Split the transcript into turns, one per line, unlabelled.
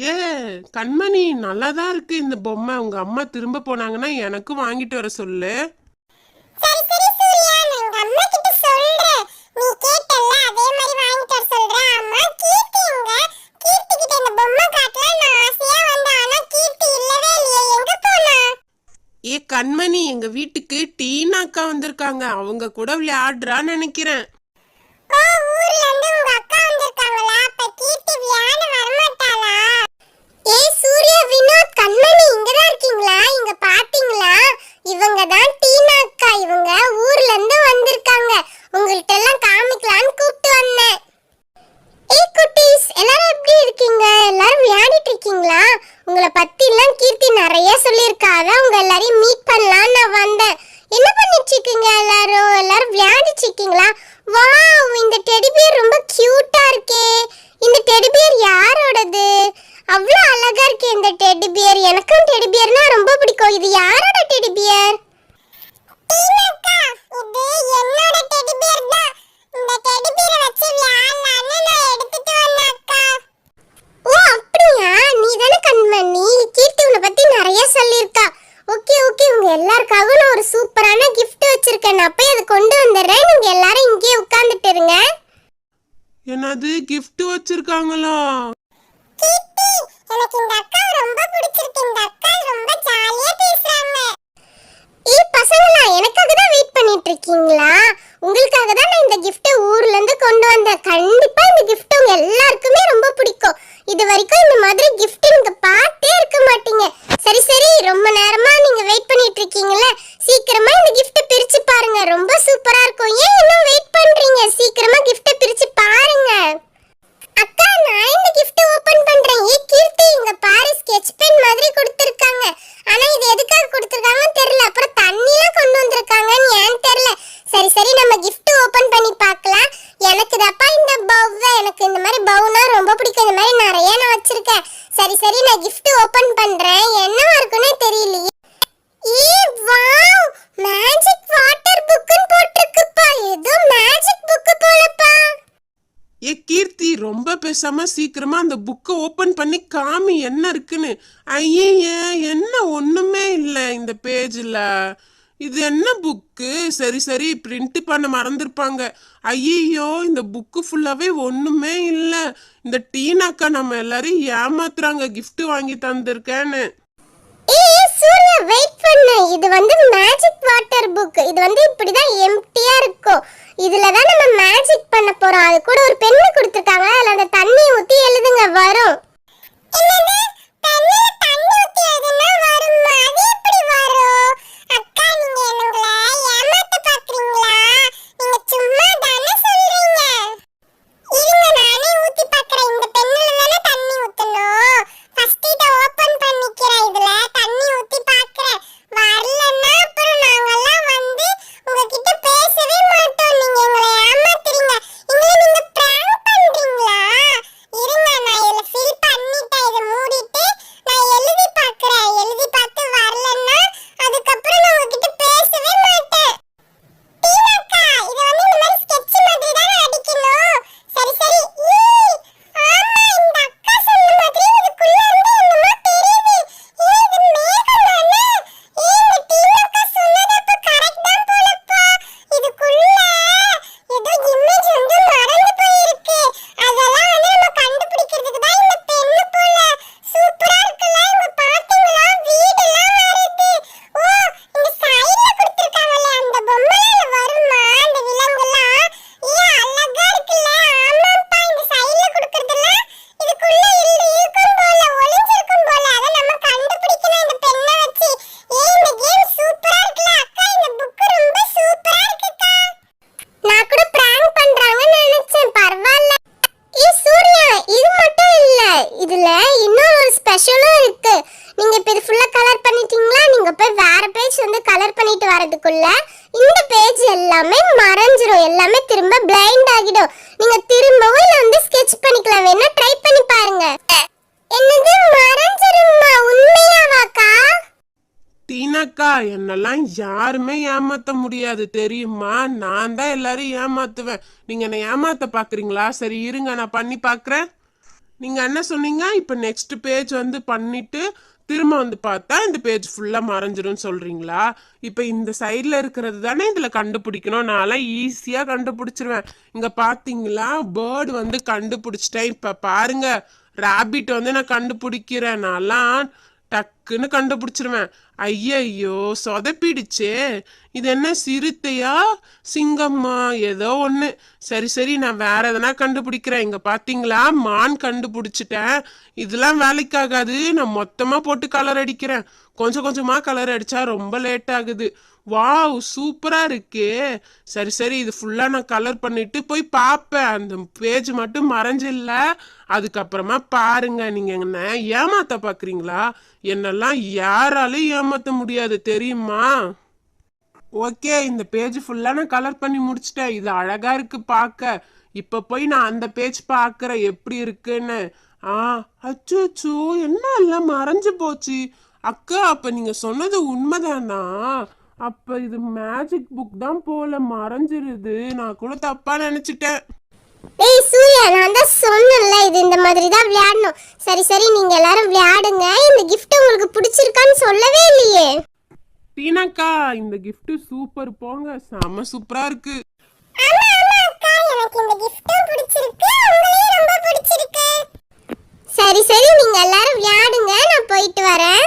ஏ கண்மணி நல்லாதான் இருக்கு இந்த பொம்மை. உங்க அம்மா திரும்ப போனாங்கன்னா எனக்கும் வாங்கிட்டு வர சொல்லு. ஏ கண்மணி எங்க வீட்டுக்கு டீனா அக்கா வந்திருக்காங்க. அவங்க கூட விளையாடுறான்னு நினைக்கிறேன்.
ஊர்ல இருந்து உங்க அக்கா வந்திருக்காங்களா? அப்ப கீர்த்தி வியாழ வரமாட்டாளா ஏய் சூர்யா வினோத் கண்மணி இங்க தான் இருக்கீங்களா? இங்க பாத்தீங்களா? இவங்க தான் டீனா அக்கா இவங்க ஊர் இருந்து வந்திருக்காங்க உங்கள்ட்ட எல்லாம் காமிக்கலாம்னு கூப்பிட்டு வந்தேன் ஏய் குட்டீஸ் எல்லாரும் எப்படி இருக்கீங்க எல்லாரும் விளையாடிட்டு இருக்கீங்களா உங்களை பத்தி எல்லாம் கீர்த்தி நிறைய சொல்லியிருக்கா அதான் உங்க எல்லாரையும் மீட் பண்ணலாம்னு நான் வந்தேன் என்ன பண்ணிட்டு இருக்கீங்க எல்லாரும் எல்லாரும் விளையாடிட்டு இருக்கீங்களா வாவ் இந்த டெடி பியர் ரொம்ப கியூட்டா இருக்கே இந்த டெடி பியர் யாரோடது அவ்வளோ அழகா இருக்கே இந்த டெடி பியர் எனக்கும் டெடி பியர்னா ரொம்ப பிடிக்கும் இது யாரோட டெடி பியர் இது என்னோட டெடி பியர் தான் இந்த டெடி பியரை வச்சு விளையாடலாம்னு நான் எடுத்துட்டு வந்தேன் அக்கா ஓ அப்படியா நீ தானே கண்மணி கீர்த்தி உன்னை பத்தி நிறைய சொல்லியிருக்கா. ஓகே ஓகே உங்க எல்லாருக்காகவும் நான் ஒரு சூப்பரான gift வச்சிருக்கேன். நான் போய் அதை கொண்டு வந்துடுறேன். நீங்க எல்லாரும் இங்கேயே உட்கார்ந்துட்டு இருங்க.
என்னது gift வச்சிருக்காங்களா?
எல்லாருக்குமே ரொம்ப பிடிக்கும். இது வரைக்கும் இந்த மாதிரி கிஃப்ட் நீங்க பார்த்தே இருக்க மாட்டீங்க. சரி சரி ரொம்ப நேரமா நீங்க வெயிட் பண்ணிட்டு இருக்கீங்கல்ல? சீக்கிரமா இந்த கிஃப்ட் பிரிச்சு பாருங்க. ரொம்ப சூப்பரா இருக்கும். ஏன் இன்னும் வெயிட் பண்றீங்க? சீக்கிரமா கிஃப்ட் பிரிச்சு பாருங்க அக்கா நான் இந்த gift ஓபன் பண்றேன் ஏ கீர்த்தி இங்க பாரு ஸ்கெட்ச் பென் மாதிரி கொடுத்திருக்காங்க ஆனா இது எதுக்காக கொடுத்திருக்காங்கன்னு தெரியல அப்புறம் தண்ணிலாம் கொண்டு வந்திருக்காங்கன்னு ஏன்னு தெரியல சரி சரி நம்ம gift ஓபன் பண்ணி பார்க்கலாம் எனக்கு தப்பா இந்த பவ் எனக்கு இந்த மாதிரி பவுனா ரொம்ப பிடிக்கும் இந்த மாதிரி நிறைய நான் வச்சிருக்கேன் சரி சரி நான் gift ஓபன் பண்றேன் என்னவா இருக்குன்னே தெரியலையே ஏ வாவ் மேஜிக் வாட்டர் புக்குன்னு போட்டிருக்குப்பா ஏதோ மேஜிக் புக்கு போலப்பா
ஏ கீர்த்தி பேசாமல் பேசாம சீக்கிரமா அந்த புக்கை ஓப்பன் பண்ணி காமி என்ன இருக்குன்னு. ஐயே என்ன ஒண்ணுமே இல்லை இந்த பேஜில் இது என்ன புக்கு சரி சரி பிரிண்ட் பண்ண மறந்துருப்பாங்க. ஐயோ இந்த புக்கு ஃபுல்லாகவே ஒன்றுமே இல்லை. இந்த டீனாக்கா நம்ம எல்லாரையும் ஏமாத்துறாங்க கிஃப்ட் வாங்கி தந்திருக்கேன்னு.
சூர்யா வெயிட் பண்ணு. இது வந்து மேஜிக் வாட்டர் புக் இது வந்து இப்படி தான் எம்டியா இருக்கும் இதுல தான் நம்ம மேஜிக் பண்ண போறோம். அது கூட ஒரு பெண்ணு கொடுத்துருக்காங்க அதுல அந்த தண்ணி ஊத்தி எழுதுங்க வரும். என்னது பென்னில தண்ணி ஊத்தி எழுதுனா வருமா அது எப்படி வரும் அக்கா நீங்க என்னங்கள ஏமாத்த பாக்குறீங்களா நீங்க சும்மா தானே சொல்றீங்க இருங்க நானே ஊத்தி பார்க்கறேன் இந்த பென்னில தானே தண்ணி ஊத்தணும் ஃபர்ஸ்ட் இத ஓபன் பண்ணிக்கிறேன் இதுல தண்ணி ஊத்தி பார்க்கறேன் வரலன்னா அப்புறம் நாங்கெல்லாம் வந்து உங்ககிட்ட பேசவே மாட்டோம் நீங்க எங்களை ஏமாத்துறீங்க எங்களை நீங்க பிராங்க் பண்றீங்களா இருங்க நான் இதுல ஃபில் பண்ணிட்டேன் இத மூடிட்டு நான் எழுதி பார்க்கறேன் எழுதி பார்த்து வரலன்னா அதுக்கப்புறம் நான் உங்ககிட்ட பேசவே மாட்டேன் டீனாக்கா இத வந்து இந்த மாதிரி ஸ்கெட்ச் மாதிரி தான் அடிக்கணும் சரி சரி ஏய் ஆமா இந்த அக்கா சொன்ன மாதிரி இதுக்குள்ள இருந்து என்னமோ தெரியுது ஏய் இது மேகம் தானே ஏய் இந்த டீனாக்கா சொன்னது அப்ப கரெக்ட் தான் போலப்பா இதுக்குள்ள ஏதோ இமேஜ் வந்து மறந்து போயிருக்கு அதெல்லாம் வந்து நம்ம கண்டுபிடிக்கிறதுக்கு தான் இந்த பென்னு போல சூப்பரா இருக்குல்ல இங்க பாத்தீங்களா வீடெல்லாம் வருது ஓ இந்த சைடுல கொடுத்திருக்காங்கல்ல அந்த பொம்மையால வருமா அந்த விலங்குலாம் ஏன் அழகா இருக்குல்ல ஆமாப்பா இந்த சைடுல கொடுக்கறதெல்லாம் இதுக்குள்ள இரு இருக்கும் போல ஒளிஞ்சிருக்கும் போல அத நம்ம கண்டுபிடிக்கணும் இந்த பெண்ணை வச்சு ஏய் இந்த கேம் சூப்பரா இருக்குல்ல அக்கா இந்த புக் ரொம்ப சூப்பரா இருக்குக்கா நான் கூட பிராங்க் பண்றாங்கன்னு நினைச்சேன் பரவாயில்ல ஏய் சூர்யா இது மட்டும் இல்ல இதுல இன்னொரு ஒரு ஸ்பெஷலும் இருக்கு நீங்க இப்ப இது ஃபுல்லா கலர் பண்ணிட்டீங்களா நீங்க போய் வேற பேஜ் வந்து கலர் பண்ணிட்டு வரதுக்குள்ள இந்த பேஜ் எல்லாமே மறைஞ்சிரும். எல்லாமே திரும்ப பிளைண்ட் ஆகிடும். நீங்க திரும்பவும் இத வந்து ஸ்கெட்ச் பண்ணிக்கலாம். வேணா ட்ரை பண்ணி பாருங்க. என்னது? மறைஞ்சிருமா உண்மையாவாக்கா?
டீனாக்கா என்னெல்லாம் யாருமே ஏமாத்த முடியாது. தெரியுமா? நான் தான் எல்லாரும் ஏமாத்துவேன். நீங்க என்ன ஏமாத்த பாக்குறீங்களா? சரி இருங்க. நான் பண்ணி பாக்குறேன். நீங்க என்ன சொன்னீங்க? இப்ப நெக்ஸ்ட் பேஜ் வந்து பண்ணிட்டு திரும்ப வந்து பார்த்தா இந்த பேஜ் ஃபுல்லாக மறைஞ்சிரும் சொல்கிறீங்களா இப்போ இந்த சைடில் இருக்கிறது தானே இதில் கண்டுபிடிக்கணும். நான்லாம் ஈஸியாக கண்டுபிடிச்சிருவேன். இங்கே பார்த்தீங்களா பேர்டு வந்து கண்டுபிடிச்சிட்டேன். இப்போ பாருங்க ராபிட் வந்து நான் கண்டுபிடிக்கிறேன். நான்லாம் டக்குன்னு கண்டுபிடிச்சிருவேன். ஐயையோ சொதப்பிடுச்சே. இது என்ன சிறுத்தையா? சிங்கம்மா ஏதோ ஒன்று சரி சரி நான் வேற எதனா கண்டுபிடிக்கிறேன். இங்கே பார்த்தீங்களா மான் கண்டுபிடிச்சிட்டேன். இதெல்லாம் வேலைக்காகாது. நான் மொத்தமாக போட்டு கலர் அடிக்கிறேன். கொஞ்சம் கொஞ்சமாக கலர் அடித்தா ரொம்ப லேட் ஆகுது. வாவ் சூப்பரா இருக்கே. சரி சரி இது ஃபுல்லா நான் கலர் பண்ணிட்டு போய் பார்ப்பேன் அந்த பேஜ் மட்டும் மறைஞ்சில்ல. அதுக்கப்புறமா பாருங்க நீங்க என்ன ஏமாத்த பாக்குறீங்களா? என்னெல்லாம் யாராலையும் ஏமாத்த முடியாது தெரியுமா? ஓகே இந்த பேஜ் ஃபுல்லா நான் கலர் பண்ணி முடிச்சிட்டேன். இது அழகா இருக்கு பார்க்க இப்போ போய் நான் அந்த பேஜ் பார்க்குறேன் எப்படி இருக்குன்னு? ஆ அச்சோ என்ன எல்லாம் மறைஞ்சு போச்சு? அக்கா அப்போ நீங்கள் சொன்னது உண்மைதானா? அப்ப இது மேஜிக் புக் தான் போல மறைஞ்சிருது. நான் கூட தப்பா நினைச்சிட்டேன்.
டேய் சூர்யா நான் தான் சொன்னேன்ல இது இந்த மாதிரி தான் விளையாடணும். சரி சரி நீங்க எல்லாரும் விளையாடுங்க. இந்த gift உங்களுக்கு பிடிச்சிருக்கான்னு சொல்லவே இல்லையே.
டீனாக்கா இந்த gift சூப்பர் போங்க. செம சூப்பரா இருக்கு.
சரி சரி நீங்க எல்லாரும் விளையாடுங்க. நான் போயிட்டு வரேன்.